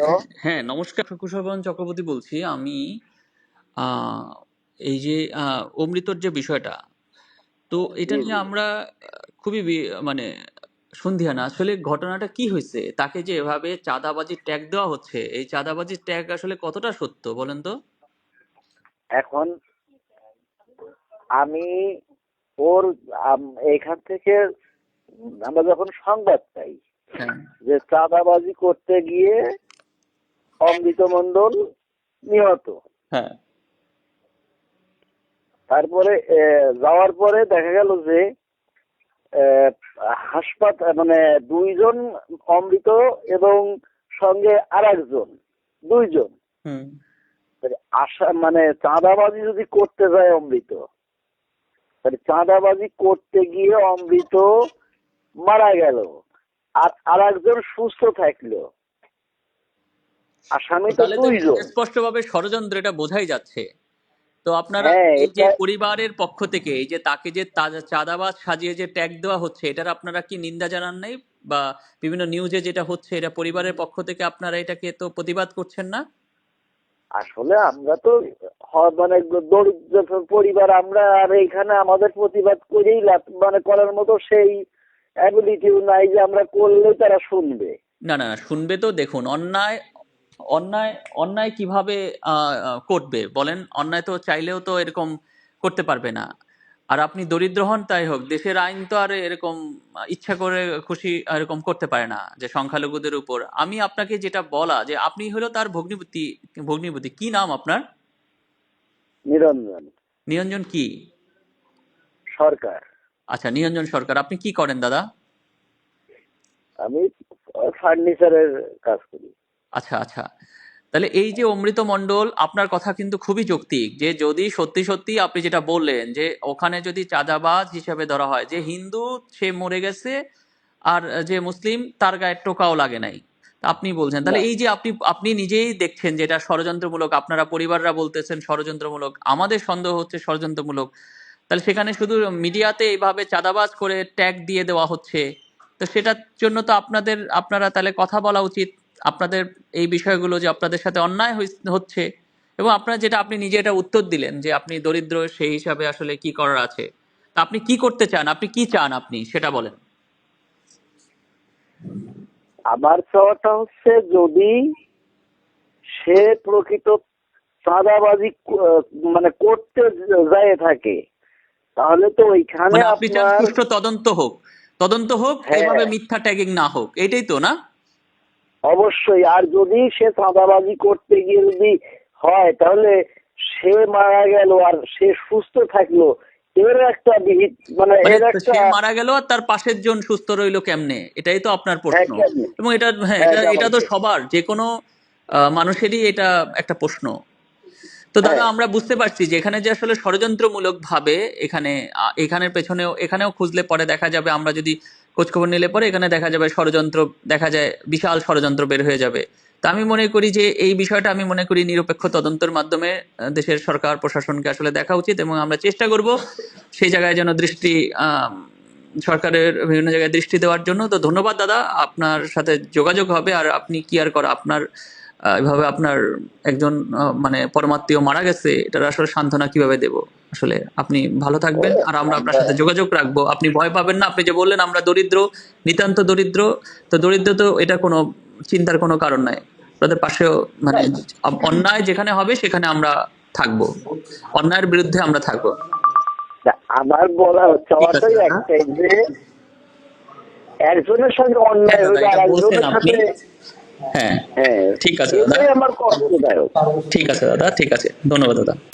Hello. হ্যাঁ নমস্কার কুশলগঞ্জ চক্রবর্তী বলছি। আমি আহ, এই যে অমৃতর যে বিষয়টা তো এটা নিয়ে আমরা খুবই মানে সন্ধিহান। আসলে ঘটনাটা কি হয়েছে? তাকে যে এভাবে চাঁদাবাজির ট্যাগ দেওয়া হচ্ছে এই চাঁদাবাজির ট্যাগ আসলে কতটা সত্য বলেন তো? এখন আমি ওর এখান থেকে আমরা যখন সংবাদ পাই হ্যাঁ। যে চাঁদাবাজি করতে গিয়ে অমৃত মন্ডল নিহত। হ্যাঁ। তারপরে যাওয়ার পরে দেখা গেল যে হাসপাতাল মানে দুইজন অমৃত এবং সঙ্গে আর একজন দুইজন আশা মানে চাঁদাবাজি যদি করতে যায় অমৃত চাঁদাবাজি করতে গিয়ে অমৃত মারা গেল। আর আর একজন সুস্থ থাকল। আসামি তো দুইজন। স্পষ্টভাবে ষড়যন্ত্র এটা বোঝাই যাচ্ছে। তো আপনারা হ্যাঁ এই যে পরিবারের পক্ষ থেকে এই যে তাকে যে চাঁদাবাজ সাজিয়ে যে ট্যাগ দেওয়া হচ্ছে এটার আপনারা কি নিন্দা জানান নাই? বা বিভিন্ন নিউজে যেটা হচ্ছে এটা পরিবারের পক্ষ থেকে আপনারা এটাকে তো প্রতিবাদ করছেন না? আসলে আমরা তো মানে দরিদ্র পরিবার আমরা আর এখানে আমাদের প্রতিবাদ করেই মানে করার মতো সেই অ্যাবিলিটিও নাই যে আমরা করলেই তারা শুনবে। না না শুনবে তো দেখুন অন্যায় অন্যায় অন্যায় কীভাবে করবে? বলেন অন্যায় তো চাইলেও তো এরকম করতে পারবে না। আর আপনি দরিদ্র হন তাই হোক। দেশের আইন তো আর এরকম ইচ্ছা করে খুশি এরকম করতে পারে না যে সংখ্যালঘুদের উপর। আমি আপনাকে যেটা বলা যে আপনি হলো তার ভগ্নিপতি ভগ্নিপতি। কি নাম আপনার? নিরঞ্জন। নিরঞ্জন কি? সরকার। আচ্ছা নিরঞ্জন সরকার। আপনি কি করেন দাদা? আমি ফার্নিচারের কাজ করি। আচ্ছা আচ্ছা। তাহলে এই যে অমৃত মণ্ডল আপনার কথা কিন্তু খুবই যৌক্তিক যে যদি সত্যি সত্যি আপনি যেটা বললেন যে ওখানে যদি চাঁদাবাজ হিসেবে ধরা হয় যে হিন্দু সে মরে গেছে আর যে মুসলিম তার গায়ে টোকাও লাগে নাই। তা আপনি বলছেন। তাহলে এই যে আপনি আপনি নিজেই দেখছেন যে এটা ষড়যন্ত্রমূলক আপনারা পরিবাররা বলতেছেন ষড়যন্ত্রমূলক আমাদের সন্দেহ হচ্ছে ষড়যন্ত্রমূলক। তাহলে সেখানে শুধু মিডিয়াতে এইভাবে চাঁদাবাজ করে ট্যাগ দিয়ে দেওয়া হচ্ছে। তো সেটার জন্য তো আপনাদের আপনারা তাহলে কথা বলা উচিত। আপনাদের এই বিষয়গুলো যে আপনাদের সাথে অন্যায় হচ্ছে এবং আপনারা যেটা আপনি নিজে এটা উত্তর দিলেন যে আপনি দরিদ্র সেই হিসাবে আসলে কি করার আছে। তা আপনি কি করতে চান? আপনি কি চান আপনি? সেটা বলেন। আমার চাওয়াটা হচ্ছে যদি সে প্রকৃত চাঁদাবাজি মানে করতে যায় থাকে তাহলে তো ওইখানে মানে আপনি চান সুষ্ঠু তদন্ত হোক। তদন্ত হোক হ্যাঁ। এভাবে মিথ্যা ট্যাগিং না হোক। এটাই তো না? অবশ্যই আর যদি সে চাঁদাবাজি করতে গিয়ে যদি হয় তাহলে সে মারা গেল আর সে সুস্থ থাকল এর একটা বিহিত মানে মানে এর একটা মারা গেল আর তার পাশের জন সুস্থ রইল কেমনে? এটাই তো আপনার হ্যাঁ প্রশ্ন এবং এটা হ্যাঁ হ্যাঁ এটা এটা এটা তো সবার যে কোনো মানুষেরই এটা একটা প্রশ্ন। তো দাদা হ্যাঁ। আমরা বুঝতে পারছি যে এখানে যে আসলে ষড়যন্ত্রমূলক ভাবে এখানে এখানের পেছনেও এখানেও খুঁজলে পরে দেখা যাবে আমরা যদি খোঁজখবর নিলে পরে এখানে দেখা যাবে ষড়যন্ত্র, দেখা যায় বিশাল ষড়যন্ত্র বের হয়ে যাবে। তা আমি মনে করি যে এই বিষয়টা আমি মনে করি নিরপেক্ষ তদন্তের মাধ্যমে দেশের সরকার, প্রশাসনকে আসলে দেখা উচিত এবং আমরা চেষ্টা করব সেই জায়গায় যেন দৃষ্টি সরকারের বিভিন্ন জায়গায় দৃষ্টি দেওয়ার জন্য। তো ধন্যবাদ দাদা, আপনার সাথে যোগাযোগ হবে আর আপনি কি আর করা, আপনার এভাবে আপনার একজন মানে পরমাত্মীয় মারা গেছে, এটার আসলে সান্ত্বনা কীভাবে দেব? আসলে আপনি ভালো থাকবেন আর আমরা আপনার সাথে যোগাযোগ রাখব। আপনি ভয় পাবেন না। আপনি যে বললেন আমরা দরিদ্র নিতান্ত দরিদ্র তো দরিদ্র তো এটা কোনো চিন্তার কোনো কারণ নাই। আপনাদের পাশেও মানে অন্যায় যেখানে হবে সেখানে আমরা থাকব। অন্যায়ের বিরুদ্ধে আমরা থাকব। আমার বলা ঠিক আছে একটাই যে একজনের সঙ্গে হ্যাঁ অন্যায় দাদা হইলে আর এটা বলছেন একজনের আপনি। সাথে হ্যাঁ হ্যাঁ ঠিক আছে দাদা। আমার কষ্টদায়ক ঠিক আছে দাদা ঠিক আছে। ধন্যবাদ দাদা।